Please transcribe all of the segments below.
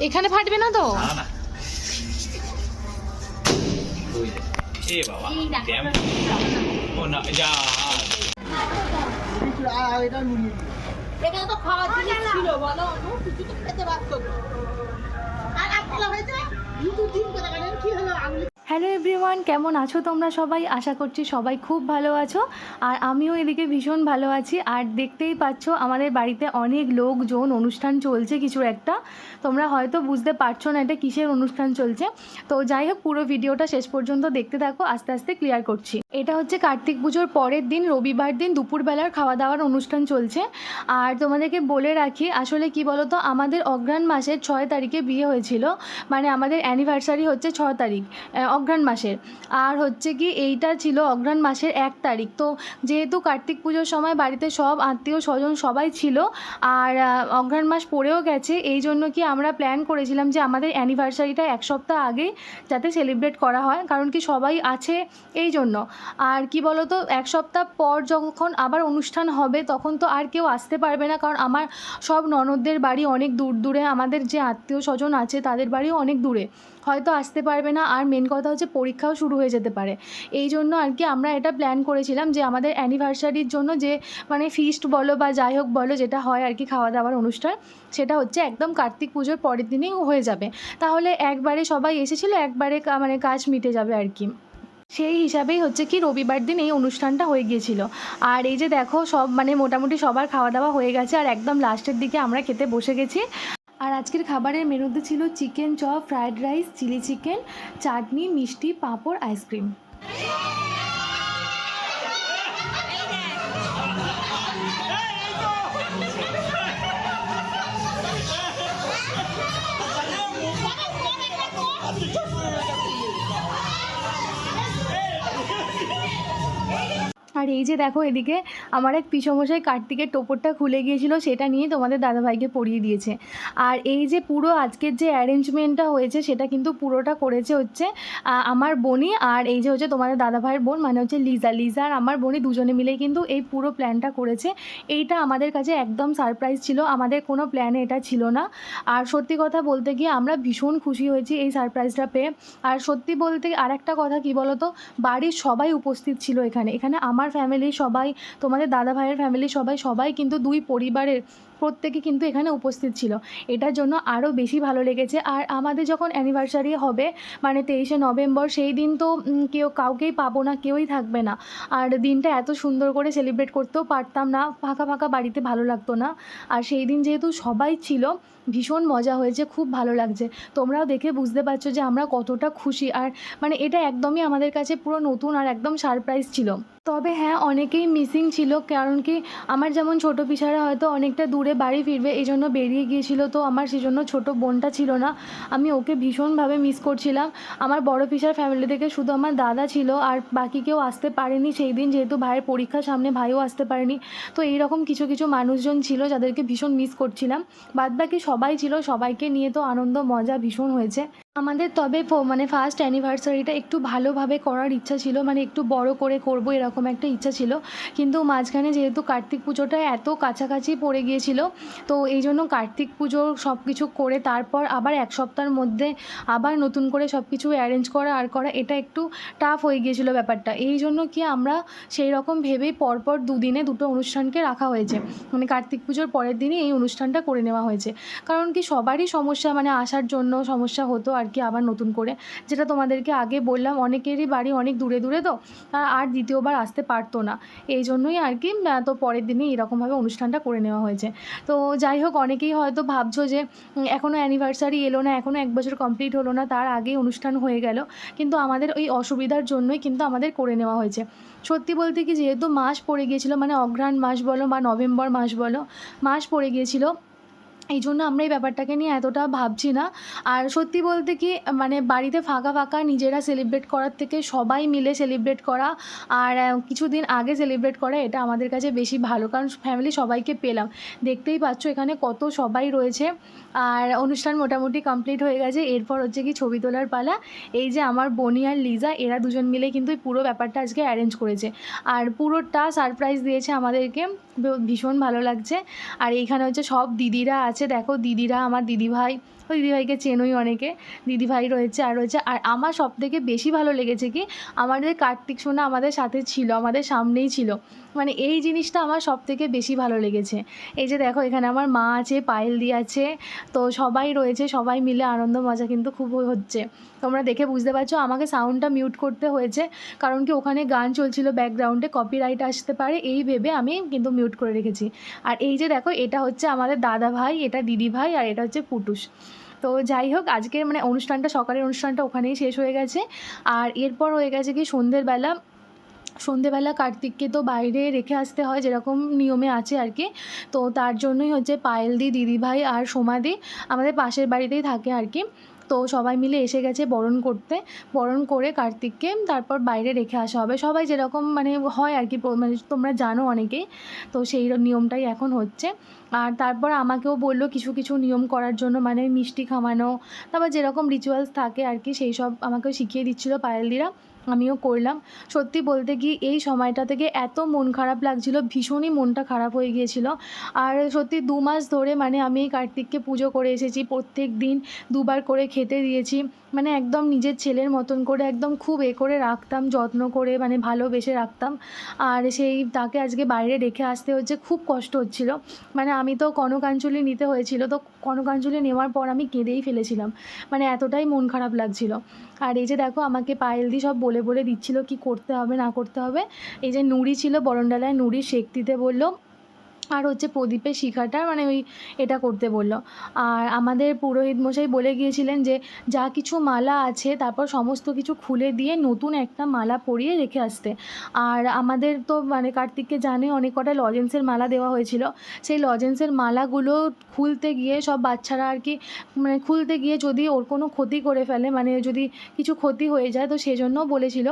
এখানে ফাটবে না তো? আর আপনারা হয়েছে? দুটো দিন করে কি হলো? আঙুলি হ্যালো এভরিওয়ান, কেমন আছো তোমরা সবাই? আশা করছি সবাই খুব ভালো আছো। আর আমিও এদিকে ভীষণ ভালো আছি। আর দেখতেই পাচ্ছ, আমাদের বাড়িতে অনেক লোকজন অনুষ্ঠান চলছে কিছুর একটা। তোমরা হয়তো বুঝতে পারছ না এটা কিসের অনুষ্ঠান চলছে। তো যাই হোক, পুরো ভিডিওটা শেষ পর্যন্ত দেখতে থাকো, আস্তে আস্তে ক্লিয়ার করছি। এটা হচ্ছে কার্তিক পুজোর পরের দিন, রবিবার দিন দুপুরবেলার খাওয়া দাওয়ার অনুষ্ঠান চলছে। আর তোমাদেরকে বলে রাখি, আসলে কি বলো তো আমাদের অগ্রাণ মাসের ছয় তারিখে বিয়ে হয়েছিল। মানে আমাদের অ্যানিভার্সারি হচ্ছে ছ তারিখ। অগ্রহায়ণ মাসের। আর হচ্ছে কি, এইটা ছিল অগ্রহায়ণ মাসের এক তারিখ। তো যেহেতু কার্তিক পুজোর সময় বাড়িতে সব আত্মীয় স্বজন সবাই ছিল, আর অগ্রহায়ণ মাস পড়েও গেছে, এই জন্য কি আমরা প্ল্যান করেছিলাম যে আমাদের অ্যানিভার্সারিটা এক সপ্তাহ আগে যাতে সেলিব্রেট করা হয়, কারণ কি সবাই আছে এই জন্য। আর কি বলো তো এক সপ্তাহ পর যখন আবার অনুষ্ঠান হবে, তখন তো আর কেউ আসতে পারবে না, কারণ আমার সব ননদদের বাড়ি অনেক দূর দূরে, আমাদের যে আত্মীয় স্বজন আছে তাদের বাড়িও অনেক দূরে। হয়তো আসতে পারবে না। আর মেন কথা হচ্ছে পরীক্ষাও শুরু হয়ে যেতে পারে। এই জন্য আর কি আমরা এটা প্ল্যান করেছিলাম যে আমাদের অ্যানিভার্সারির জন্য যে মানে ফিস্ট বলো বা যাই হোক বলো যেটা হয় আর কি খাওয়া দাওয়ার অনুষ্ঠান, সেটা হচ্ছে একদম কার্তিক পুজোর পরের দিনেই হয়ে যাবে। তাহলে একবারে সবাই এসেছিল, একবারে মানে কাজ মিটে যাবে আর কি। সেই হিসাবেই হচ্ছে কি রবিবার দিন এই অনুষ্ঠানটা হয়ে গিয়েছিল। আর এই যে দেখো সব মানে মোটামুটি সবার খাওয়া দাওয়া হয়ে গেছে আর একদম লাস্টের দিকে আমরা খেতে বসে গেছি। আর আজকের খাবারের মেনুতে ছিল chicken chop, fried rice, chilli chicken, চাটনি, মিষ্টি, পাঁপড়, আইসক্রিম। আর এই যে দেখো এদিকে আমার এক পিসমশাই কার্তিকের টোপরটা খুলে গিয়েছিল, সেটা নিয়ে তোমাদের দাদাভাইকে পরিয়ে দিয়েছে। আর এই যে পুরো আজকের যে অ্যারেঞ্জমেন্টটা হয়েছে, সেটা কিন্তু পুরোটা করেছে হচ্ছে আমার বোনই আর এই যে হচ্ছে তোমাদের দাদাভাইয়ের বোন মানে হচ্ছে লিজা। লিজা আর আমার বোনই দুজনে মিলে কিন্তু এই পুরো প্ল্যানটা করেছে। এইটা আমাদের কাছে একদম সারপ্রাইজ ছিল, আমাদের কোনো প্ল্যানে এটা ছিল না। আর সত্যি কথা বলতে গিয়ে আমরা ভীষণ খুশি হয়েছি এই সারপ্রাইজটা পেয়ে। আর সত্যি বলতে আর একটা কথা কি বলো তো বাড়ির সবাই উপস্থিত ছিল এখানে। এখানে আমার ফ্যামিলি সবাই, তোমাদের দাদা ভাইয়ের ফ্যামিলি সবাই সবাই কিন্তু দুই পরিবারের প্রত্যেকে কিন্তু এখানে উপস্থিত ছিল। এটার জন্য আরও বেশি ভালো লেগেছে। আর আমাদের যখন অ্যানিভার্সারি হবে মানে তেইশে নভেম্বর, সেই দিন তো কেউ কাউকেই পাবো না, কেউই থাকবে না। আর দিনটা এত সুন্দর করে সেলিব্রেট করতেও পারতাম না, ফাঁকা ফাঁকা বাড়িতে ভালো লাগতো না। আর সেই দিন যেহেতু সবাই ছিল, ভীষণ মজা হয়েছে, খুব ভালো লাগছে। তোমরাও দেখে বুঝতে পারছ যে আমরা কতটা খুশি। আর মানে এটা একদমই আমাদের কাছে পুরো নতুন আর একদম সারপ্রাইজ ছিল। তবে হ্যাঁ অনেকেই মিসিং ছিল। কারণ কি, আমার যেমন ছোট পিসারা হয়তো অনেকটা দূরে বাড়ি ফিরবে এই জন্য বেরিয়ে গিয়েছিল। তো আমার সেজন্য ছোট বোনটা ছিল না। আমি ওকে ভীষণভাবে মিস করছিলাম। আমার বড় পিসার ফ্যামিলি থেকে শুধু আমার দাদা ছিল, আর বাকি কেউ আসতে পারেনি সেই দিন যেহেতু ভাইয়ের পরীক্ষার সামনে ভাইও আসতে পারেনি। তো এইরকম কিছু কিছু মানুষজন ছিল যাদেরকে ভীষণ মিস করছিলাম। বাদ বাকি সবাই ছিল, সবাইকে নিয়ে তো আনন্দ, মজা ভীষণ হয়েছে। আমাদের তবে মানে ফার্স্ট অ্যানিভার্সারিটা একটু ভালোভাবে করার ইচ্ছা ছিল মানে একটু বড় করে করব এরকম একটা ইচ্ছা ছিল। কিন্তু মাঝখানে যেহেতু কার্তিক পুজোটা এত কাছাকাছি পড়ে গিয়েছিল, তো এই জন্য কার্তিক পুজো সব কিছু করে তারপর আবার এক সপ্তাহের মধ্যে আবার নতুন করে সব কিছু অ্যারেঞ্জ করা আর করা, এটা একটু টাফ হয়ে গিয়েছিল ব্যাপারটা। এই জন্য কি আমরা সেই রকম ভেবেই পরপর দুদিনে দুটো অনুষ্ঠানকে রাখা হয়েছে। মানে কার্তিক পুজোর পরের দিনই এই অনুষ্ঠানটা করে নেওয়া হয়েছে। কারণ কি সবারই সমস্যা মানে আসার জন্য সমস্যা হতো আর কি আবার নতুন করে। যেটা তোমাদেরকে আগে বললাম, অনেকেরই বাড়ি অনেক দূরে দূরে তো আর দ্বিতীয়বার আসতে পারতো না। এই জন্যই আর কি তো পরের দিনই এরকমভাবে অনুষ্ঠানটা করে নেওয়া হয়েছে। তো যাই হোক, অনেকেই হয়তো ভাবছ যে এখনও অ্যানিভার্সারি এলো না এখনও এক বছর কমপ্লিট হলো না, তার আগেই অনুষ্ঠান হয়ে গেল। কিন্তু আমাদের ওই অসুবিধার জন্যই কিন্তু আমাদের করে নেওয়া হয়েছে। সত্যি বলতে কি, যেহেতু মাস পড়ে গিয়েছিল মানে অঘ্রাণ মাস বলো বা নভেম্বর মাস বলো, মাস পড়ে গিয়েছিল এই জন্য আমরা এই ব্যাপারটাকে নিয়ে এতটা ভাবছি না। আর সত্যি বলতে কি মানে বাড়িতে ফাঁকা ফাঁকা নিজেরা সেলিব্রেট করার থেকে সবাই মিলে সেলিব্রেট করা আর কিছুদিন আগে সেলিব্রেট করা এটা আমাদের কাছে বেশি ভালো। কারণ ফ্যামিলি সবাইকে পেলাম। দেখতেই পাচ্ছ এখানে কত সবাই রয়েছে। আর অনুষ্ঠান মোটামুটি কমপ্লিট হয়ে গেছে। এরপর হচ্ছে কি ছবি তোলার পালা। এই যে আমার বনি আর লিজা, এরা দুজন মিলে কিন্তু পুরো ব্যাপারটা আজকে অ্যারেঞ্জ করেছে। আর পুরোটা সারপ্রাইজ দিয়েছে আমাদেরকে। ভীষণ ভালো লাগছে। আর এইখানে হচ্ছে সব দিদিরা আছে, দেখো দিদিরা, আমার দিদিভাই। ওই দিদিভাইকে চেনোই অনেকে। দিদিভাই রয়েছে আর রয়েছে। আর আমার সব থেকে বেশি ভালো লেগেছে কি, আমাদের কার্তিক সোনা আমাদের সাথে ছিল, আমাদের সামনেই ছিল। মানে এই জিনিসটা আমার সব থেকে বেশি ভালো লেগেছে। এই যে দেখো, এখানে আমার মা আছে, পায়েল দি আছে, তো সবাই রয়েছে, সবাই মিলে আনন্দ, মজা কিন্তু খুব হচ্ছে। তোমরা দেখে বুঝতে পারছ, আমাকে সাউন্ডটা মিউট করতে হয়েছে, কারণ কি ওখানে গান চলছিল ব্যাকগ্রাউন্ডে কপিরাইট আসতে পারে, এই ভেবে আমি কিন্তু মিউট করে রেখেছি। আর এই যে দেখো, এটা হচ্ছে আমাদের দাদা ভাই, এটা দিদি ভাই, আর এটা হচ্ছে পুটুস। তো যাই হোক আজকের মানে অনুষ্ঠানটা, সকালের অনুষ্ঠানটা ওখানেই শেষ হয়ে গেছে। আর এরপর হয়ে গেছে কি সন্ধ্যের বেলা সন্ধেবেলা কার্তিককে তো বাইরে রেখে আসতে হয়, যেরকম নিয়মে আছে আর কি। তো তার জন্যই হচ্ছে পায়েলদি, দিদিভাই আর সোমাদি আমাদের পাশের বাড়িতেই থাকে আর কি। তো সবাই মিলে এসে গেছে বরণ করতে। বরণ করে কার্তিককে তারপর বাইরে রেখে আসা হবে। সবাই যেরকম মানে হয় আর কি মানে তোমরা জানো অনেকেই। তো সেই নিয়মটাই এখন হচ্ছে। আর তারপর আমাকেও বলল কিছু কিছু নিয়ম করার জন্য মানে মিষ্টি খাওয়ানো, তারপর যেরকম রিচুয়ালস থাকে আর কি, সেই সব আমাকেও শিখিয়ে দিচ্ছিল পায়েলদিরা। আমিও করলাম। সত্যি বলতে কি, এই সময়টা থেকে এত মন খারাপ লাগছিল, ভীষণই মনটা খারাপ হয়ে গিয়েছিল। আর সত্যি দু মাস ধরে মানে আমি এই কার্তিককে পুজো করে এসেছি, প্রত্যেক দিন দুবার করে খেতে দিয়েছি। মানে একদম নিজের ছেলের মতন করে, একদম খুব এ করে রাখতাম, যত্ন করে মানে ভালোবেসে রাখতাম। আর সেই তাকে আজকে বাইরে রেখে আসতে হচ্ছে, খুব কষ্ট হচ্ছিল। মানে আমি তো কনকাঞ্জলি নিতে হয়েছিল, তো কনকাঞ্জলি নেওয়ার পর আমি কেঁদেই ফেলেছিলাম। মানে এতটাই মন খারাপ লাগছিল। আর এই যে দেখো, আমাকে পায়েল দি সব বলে বলে দিচ্ছিল কি করতে হবে, না করতে হবে। এই যে নুড়ি ছিল, বরণডালায় নুড়ি শেক দিতে বলল। আর হচ্ছে প্রদীপের শিখাটা মানে ওই এটা করতে বলল। আর আমাদের পুরোহিত মশাই বলে গিয়েছিলেন যে, যা কিছু মালা আছে, তারপর সমস্ত কিছু খুলে দিয়ে নতুন একটা মালা পরিয়ে রেখে আসতে। আর আমাদের তো মানে কার্তিককে জানে, অনেক কটা লজেন্সের মালা দেওয়া হয়েছিল। সেই লজেন্সের মালাগুলো খুলতে গিয়ে সব বাচ্চারা আর কি মানে খুলতে গিয়ে যদি ওর কোনো ক্ষতি করে ফেলে মানে যদি কিছু ক্ষতি হয়ে যায়, তো সেজন্য বলেছিল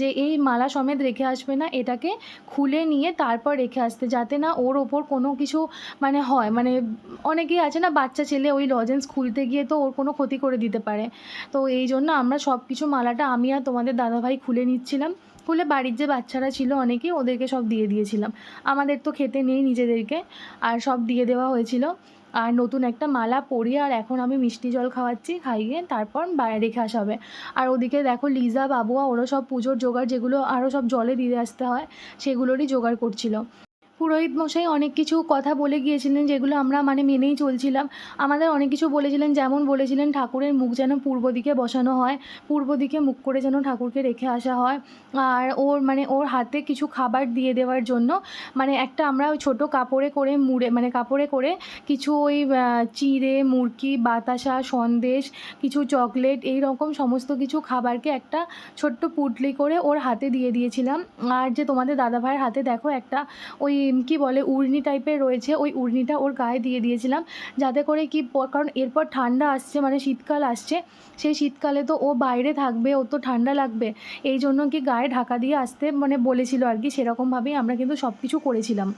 যে, এই মালা সমেত রেখে আসবে না, এটাকে খুলে নিয়ে তারপর রেখে আসতে, যাতে না ওর ওপর কোনো কিছু মানে হয় মানে অনেকেই আছে না বাচ্চা ছেলে ওই লজেন্স খুলতে গিয়ে তো ওর কোনো ক্ষতি করে দিতে পারে। তো এই জন্য আমরা সব কিছু মালাটা আমি আর তোমাদের দাদাভাই খুলে নিচ্ছিলাম। খুলে বাড়ির যে বাচ্চারা ছিল অনেকেই ওদেরকে সব দিয়ে দিয়েছিলাম। আমাদের তো খেতে নেই নিজেদেরকে, আর সব দিয়ে দেওয়া হয়েছিল। আর নতুন একটা মালা পরিয়ে আর এখন আমি মিষ্টি জল খাওয়াচ্ছি, খাইয়ে তারপর বাইরে রেখে আসা হবে। আর ওদিকে দেখো লিজা, বাবুয়া, ওরা সব পুজোর জোগাড় যেগুলো আরও সব জলে দিয়ে আসতে হয়, সেগুলোরই জোগাড় করছিল। পুরোহিত মশাই অনেক কিছু কথা বলে গিয়েছিলেন যেগুলো আমরা মানে মেনেই চলছিলাম। আমাদের অনেক কিছু বলেছিলেন, যেমন বলেছিলেন ঠাকুরের মুখ যেন পূর্ব দিকে বসানো হয়, পূর্ব দিকে মুখ করে যেন ঠাকুরকে রেখে আসা হয়। আর ওর মানে ওর হাতে কিছু খাবার দিয়ে দেওয়ার জন্য মানে একটা আমরা ওই ছোটো কাপড়ে করে মুড়ে মানে কাপড়ে করে কিছু ওই চিঁড়ে, মুরকি, বাতাসা, সন্দেশ, কিছু চকলেট এই রকম সমস্ত কিছু খাবারকে একটা ছোট্ট পুটলি করে ওর হাতে দিয়ে দিয়েছিলাম। আর যে তোমাদের দাদাভাইয়ের হাতে দেখো একটা ওই কি বলে উড়নি টাইপের রয়েছে, ওই উড়নিটা ওর গায়ে দিয়ে দিয়েছিলাম। যাতে করে কি কারণ এরপর ঠান্ডা আসছে মানে শীতকাল আসছে, সেই শীতকালে তো ও বাইরে থাকবে ও তো ঠান্ডা লাগবে। এই জন্য কি গায়ে ঢাকা দিয়ে আসতে মানে বলেছিল আর কি, সেরকমভাবেই আমরা কিন্তু সব কিছু করেছিলাম।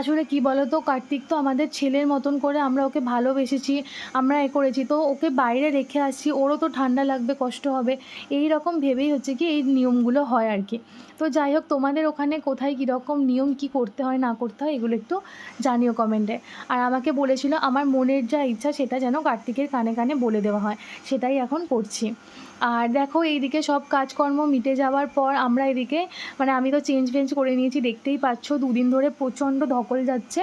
আসলে কি বলো তো কার্তিক তো আমাদের ছেলের মতন করে আমরা ওকে ভালোবেসেছি, আমরা এ করেছি। তো ওকে বাইরে রেখে আসছি, ওরও তো ঠান্ডা লাগবে, কষ্ট হবে। এই রকম ভেবেই হচ্ছে কি এই নিয়মগুলো হয় আর কি। তো যাই হোক, তোমাদের ওখানে কোথায় কীরকম নিয়ম, কি করতে হয়, না করতে হয়, এগুলো একটু জানিও কমেন্টে। আর আমাকে বলেছিল, আমার মনের যা ইচ্ছা সেটা যেন কার্তিকের কানে কানে বলে দেওয়া হয়, সেটাই এখন করছি। আর দেখো এইদিকে সব কাজকর্ম মিটে যাওয়ার পর আমরা এদিকে মানে আমি তো চেঞ্জ ফেঞ্জ করে নিয়েছি, দেখতেই পাচ্ছ দুদিন ধরে প্রচণ্ড ধকল যাচ্ছে।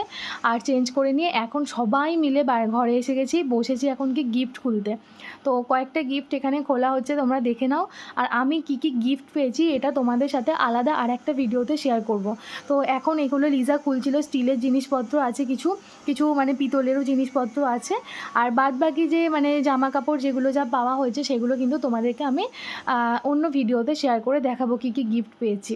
আর চেঞ্জ করে নিয়ে এখন সবাই মিলে ঘরে এসে গেছি, বসেছি এখন কি গিফট খুলতে। তো কয়েকটা গিফট এখানে খোলা হচ্ছে, তোমরা দেখে নাও। আর আমি কি কি গিফট পেয়েছি, এটা তোমাদের সাথে আলাদা আর একটা ভিডিওতে শেয়ার করব। তো এখন এগুলো লিজা খুলছিল, স্টিলের জিনিসপত্র আছে কিছু কিছু মানে পিতলেরও জিনিসপত্র আছে। আর বাদ বাকি যে মানে জামা কাপড় যেগুলো যা পাওয়া হয়েছে, সেগুলো কিন্তু তোমাদেরকে আমি অন্য ভিডিওতে শেয়ার করে দেখাবো কি কি গিফট পেয়েছি।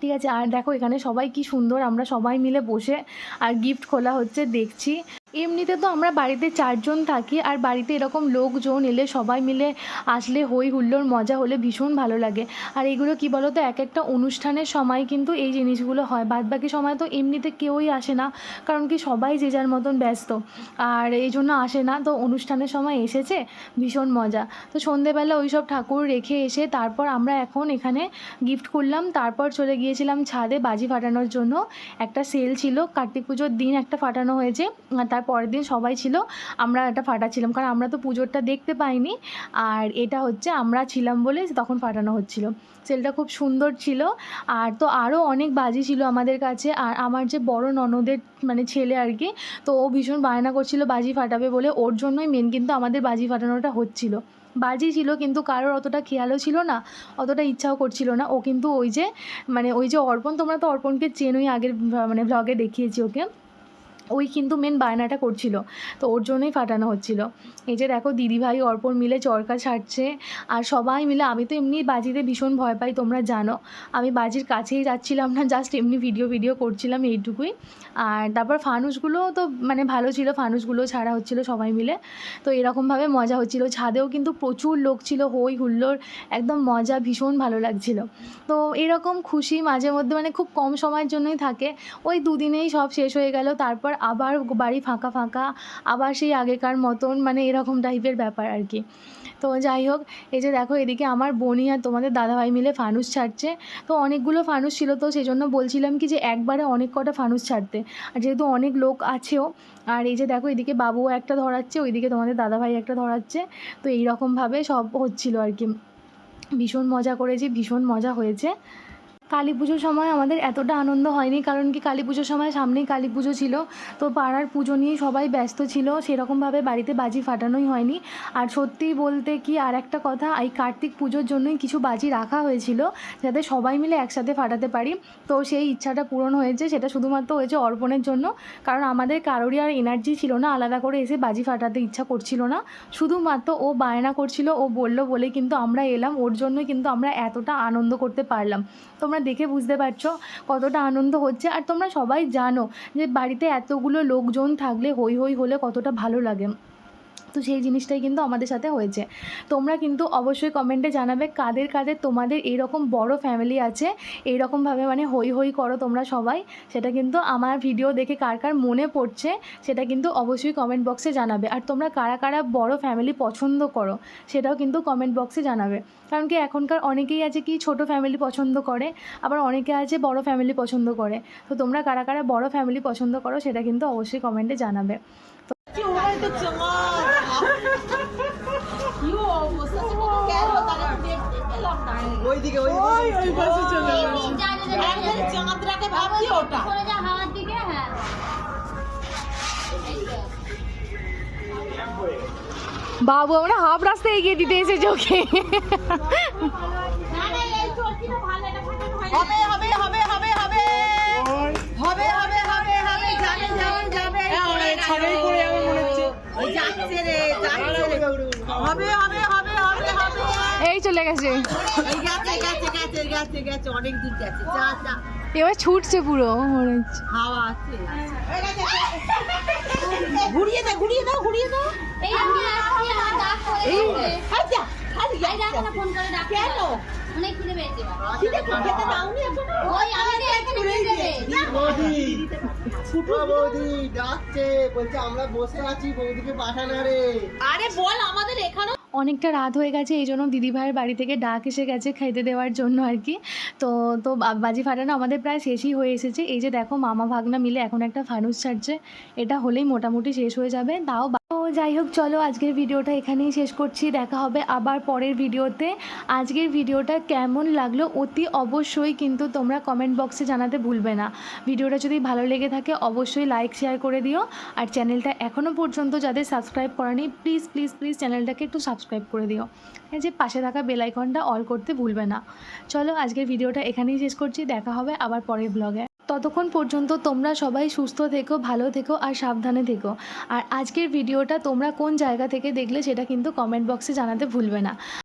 ঠিক আছে? আর দেখো এখানে সবাই কি সুন্দর, আমরা সবাই মিলে বসে আর গিফট খোলা হচ্ছে, দেখছি। এমনিতে তো আমরা বাড়িতে চারজন থাকি আর বাড়িতে এরকম লোকজন এলে সবাই মিলে আসলে হই হুল্লোর মজা হলে ভীষণ ভালো লাগে। আর এগুলো কি বলো তো এক একটা অনুষ্ঠানের সময় কিন্তু এই জিনিসগুলো হয়। বাদ বাকি সময় তো এমনিতে কেউই আসে না, কারণ কি সবাই যে যার মতন ব্যস্ত। আর এই জন্য আসে না। তো অনুষ্ঠানের সময় এসেছে, ভীষণ মজা। তো সন্ধেবেলা ওই সব ঠাকুর রেখে এসে তারপর আমরা এখন এখানে গিফট করলাম। তারপর চলে গিয়েছিলাম ছাদে বাজি ফাটানোর জন্য। একটা সেল ছিল, কার্তিক পুজোর দিন একটা ফাটানো হয়েছে। তার তার পরের দিন সবাই ছিল, আমরা এটা ফাটাচ্ছিলাম কারণ আমরা তো পুজোরটা দেখতে পাইনি। আর এটা হচ্ছে আমরা ছিলাম বলে তখন ফাটানো হচ্ছিল। সেলটা খুব সুন্দর ছিল। আর তো আরও অনেক বাজি ছিল আমাদের কাছে। আর আমার যে বড় ননদের মানে ছেলে আর কি, তো ও ভীষণ বায়না করছিল বাজি ফাটাবে বলে। ওর জন্যই মেন কিন্তু আমাদের বাজি ফাটানোটা হচ্ছিল। বাজি ছিল কিন্তু কারোর অতটা খেয়ালও ছিল না, অতটা ইচ্ছাও করছিল না। ও কিন্তু ওই যে মানে ওই যে অর্পণ, তোমরা তো অর্পণকে চেনোই আগের মানে ভ্লগে দেখিয়েছি ওকে। ওই কিন্তু মেন বায়নাটা করছিল। তো ওর জন্যই ফাটানো হচ্ছিল। এই যে দেখো, দিদিভাই, অর্পণ মিলে চরকা ছাড়ছে আর সবাই মিলে, আমি তো এমনি বাজিতে ভীষণ ভয় পাই, তোমরা জানো। আমি বাজির কাছেই যাচ্ছিলাম না জাস্ট এমনি ভিডিও ভিডিও করছিলাম এইটুকুই। আর তারপর ফানুসগুলো তো মানে ভালো ছিল ফানুসগুলো ছাড়া হচ্ছিল সবাই মিলে। তো এরকমভাবে মজা হচ্ছিল। ছাদেও কিন্তু প্রচুর লোক ছিল, হই হুল্লোড়, একদম মজা, ভীষণ ভালো লাগছিল। তো এরকম খুশি মাঝে মধ্যে মানে খুব কম সময়ের জন্যই থাকে। ওই দুদিনেই সব শেষ হয়ে গেল। তারপর আবার বাড়ি ফাঁকা ফাঁকা, আবার সেই আগেকার মতন মানে এরকম টাইপের ব্যাপার আর কি। তো যাই হোক, এই যে দেখো এদিকে আমার বোনই আর তোমাদের দাদাভাই মিলে ফানুস ছাড়ছে। তো অনেকগুলো ফানুস ছিল তো সেই জন্য বলছিলাম কি যে একবারে অনেক কটা ফানুস ছাড়তে। আর যেহেতু অনেক লোক আছেও, আর এই যে দেখো এদিকে বাবুও একটা ধরাচ্ছে, ওইদিকে তোমাদের দাদাভাই একটা ধরাচ্ছে। তো এইরকমভাবে সব হচ্ছিল আর কি। ভীষণ মজা করেছি, ভীষণ মজা হয়েছে। কালী পুজোর সময় আমাদের এতটা আনন্দ হয়নি, কারণ কি কালী পুজোর সময় সামনেই কালী পুজো ছিল। তো পাড়ার পুজো নিয়ে সবাই ব্যস্ত ছিল, সেরকমভাবে বাড়িতে বাজি ফাটানোই হয়নি। আর সত্যিই বলতে কি, আর একটা কথা, এই কার্তিক পুজোর জন্যই কিছু বাজি রাখা হয়েছিল, যাতে সবাই মিলে একসাথে ফাটাতে পারি। তো সেই ইচ্ছাটা পূরণ হয়েছে, সেটা শুধুমাত্র হয়েছে অর্পণের জন্য। কারণ আমাদের কারোরই আর এনার্জি ছিল না, আলাদা করে এসে বাজি ফাটাতে ইচ্ছা করছিল না। শুধুমাত্র ও বায়না করছিল, ও বলল বলে কিন্তু আমরা এলাম, ওর জন্যই কিন্তু আমরা এতটা আনন্দ করতে পারলাম। তোমরা দেখে বুঝতে পারছ কতটা আনন্দ হচ্ছে। আর তোমরা সবাই জানো যে বাড়িতে এতগুলো লোকজন থাকলে হই হই হলে কতটা ভালো লাগে। তো সেই জিনিসটাই কিন্তু আমাদের সাথে হয়েছে। তোমরা কিন্তু অবশ্যই কমেন্টে জানাবে কাদের কাদের তোমাদের এইরকম বড় ফ্যামিলি আছে এইরকমভাবে মানে হই হই করো তোমরা সবাই। সেটা কিন্তু আমার ভিডিও দেখে কার কার মনে পড়ছে, সেটা কিন্তু অবশ্যই কমেন্ট বক্সে জানাবে। আর তোমরা কারা কারা বড় ফ্যামিলি পছন্দ করো, সেটাও কিন্তু কমেন্ট বক্সে জানাবে। কারণ কি এখনকার অনেকেই আছে কি ছোট ফ্যামিলি পছন্দ করে, আবার অনেকে আছে বড় ফ্যামিলি পছন্দ করে। তো তোমরা কারা কারা বড় ফ্যামিলি পছন্দ করো, সেটা কিন্তু অবশ্যই কমেন্টে জানাবে। ওইদিকে ওই ওই পাশে চলে একদম চাঁদরাকে ভাবছি ওটা করে যা হাওয়ার দিকে হ্যাঁ বাবু আমরা হাফ রাস্তা এগিয়ে দিতে এসেছে ওকে হয় হবে হবে হবে হবে হবে হবে হবে হবে হবে যাবে যাবে যাবে ছাড়াই করে যাবে মনে হচ্ছে ওই যাচ্ছে রে যাচ্ছে রে হবে হবে হবে হবে হবে। এই চলে গেছে। এই গেছে গেছে গেছে গেছে গেছে অনেক দূর গেছে। যা যা। এবার ছুটছে পুরো মনে হচ্ছে। হাওয়া আছে ঘুরিয়ে দাও ঘুরিয়ে দাও ঘুরিয়ে দাও। এই আমি আসছি আমার ডাক পড়ে গেছে। আই যা খালি এই না ফোন করে ডাক। কেন? অনেক খিদে পেয়েছে খিদে খেতে দাওনি এখনও? ওই আমাদের এখানে দেবে বৌদি। ও বৌদি ডাকছে বলছে আমরা বসে আছি বৌদিকে পাঠানা রে আরে বল আমাদের এখানে অনেকটা রাত হয়ে গেছে এই জন্য দিদিভাইয়ের বাড়ি থেকে ডাক এসে গেছে খাইতে দেওয়ার জন্য আর কি। তো তো বাজি ফাটানো আমাদের প্রায় শেষই হয়ে এসেছে। এই যে দেখো মামা ভাগনা মিলে এখন একটা ফানুস ছাড়ছে। এটা হলেই মোটামুটি শেষ হয়ে যাবে। তাও তো যাই হোক, চলো আজকের ভিডিওটা এখানেই শেষ করছি। দেখা হবে আবার পরের ভিডিওতে। আজকের ভিডিওটা কেমন লাগল অতি অবশ্যই কিন্তু তোমরা কমেন্ট বক্সে জানাতে ভুলবে না। ভিডিওটা যদি ভালো লেগে থাকে, অবশ্যই লাইক শেয়ার করে দিও। আর চ্যানেলটা এখনও পর্যন্ত যাদের সাবস্ক্রাইব করেনি প্লিজ প্লিজ প্লিজ চ্যানেলটাকে একটু সাবস্ক্রাইব করে দিও। যে পাশে থাকা বেল আইকনটা অল করতে ভুলবে না। চলো আজকের ভিডিওটা এখানেই শেষ করছি। দেখা হবে আবার পরের ব্লগে ততক্ষণ পর্যন্ত তোমরা সবাই সুস্থ থেকো, ভালো থেকো আর সাবধানে থেকো। আর আজকের ভিডিওটা তোমরা কোন জায়গা থেকে দেখলে সেটা কিন্তু কমেন্ট বক্সে জানাতে ভুলবে না।